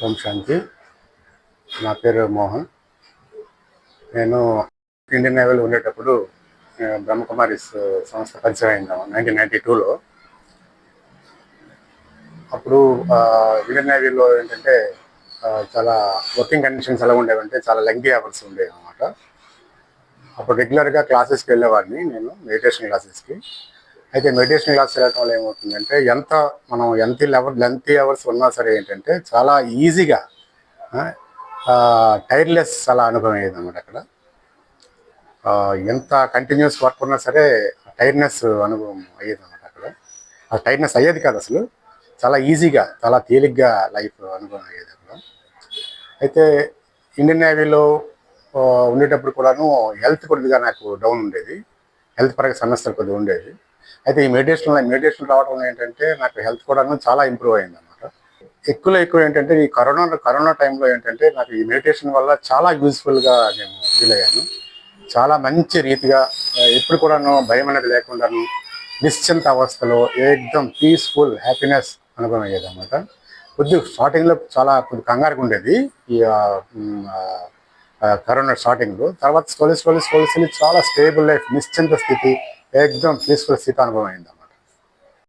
ఓం శాంతి. నా పేరు మోహన్. నేను ఇండియన్ నేవీలో ఉండేటప్పుడు ఆ, బ్రహ్మకుమారిస్ సంస్థ పరిచయం అయింది నైన్టీన్ నైన్టీ టూలో అప్పుడు ఇండియన్ నేవీలో ఏంటంటే చాలా వర్కింగ్ కండిషన్స్ ఎలా ఉండేవంటే చాలా లెంగ్తీ అవర్స్ ఉండేవి అనమాట అప్పుడు రెగ్యులర్గా క్లాసెస్కి వెళ్ళేవాడిని నేను మెడిటేషన్ క్లాసెస్కి అయితే మెడిటేషన్ క్లాస్ వెళ్ళడం వల్ల ఏమవుతుందంటే ఎంత మనం ఎంత లెవెల్ లెంతీ అవర్స్ ఉన్నా సరే ఏంటంటే చాలా ఈజీగా టైర్లెస్ అలా అనుభవం అయ్యేది అనమాట అక్కడ. ఎంత కంటిన్యూస్ వర్క్ ఉన్నా సరే టైర్నెస్ అనుభవం అయ్యేది అనమాట అక్కడ. ఆ టైర్నెస్ అయ్యేది కాదు అసలు. చాలా ఈజీగా చాలా తేలిగ్గా లైఫ్ అనుభవం అయ్యేది అక్కడ. అయితే ఇండియన్ నేవీలో ఉండేటప్పుడు కూడాను హెల్త్ కొద్దిగా నాకు డౌన్ ఉండేది. హెల్త్ పరంగా సమస్యలు కొద్దిగా ఉండేది అయితే ఈ మెడిటేషన్ మెడిటేషన్ రావడం వల్ల ఏంటంటే నాకు హెల్త్ కూడా చాలా ఇంప్రూవ్ అయింది అనమాట ఎక్కువలో ఎక్కువ ఏంటంటే ఈ కరోనా కరోనా టైంలో ఏంటంటే నాకు ఈ మెడిటేషన్ వల్ల చాలా యూజ్ఫుల్గా నేను ఫీల్ అయ్యాను. చాలా మంచి రీతిగా ఎప్పుడు కూడాను భయం అనేది లేకుండాను నిశ్చింత అవస్థలో ఏకదం పీస్ఫుల్ హ్యాపీనెస్ అనుభవం అయ్యేది అనమాట కొద్ది స్టార్టింగ్లో చాలా కొద్ది కంగారుగా ఉండేది. ఈ కరోనా స్టార్టింగ్లో తర్వాత స్కోలిస్ స్లోలీ స్లోలీ చాలా స్టేబుల్ లైఫ్ నిశ్చింత స్థితి ఏకదం పీస్ఫుల్ స్థితి అనుభవం అయింది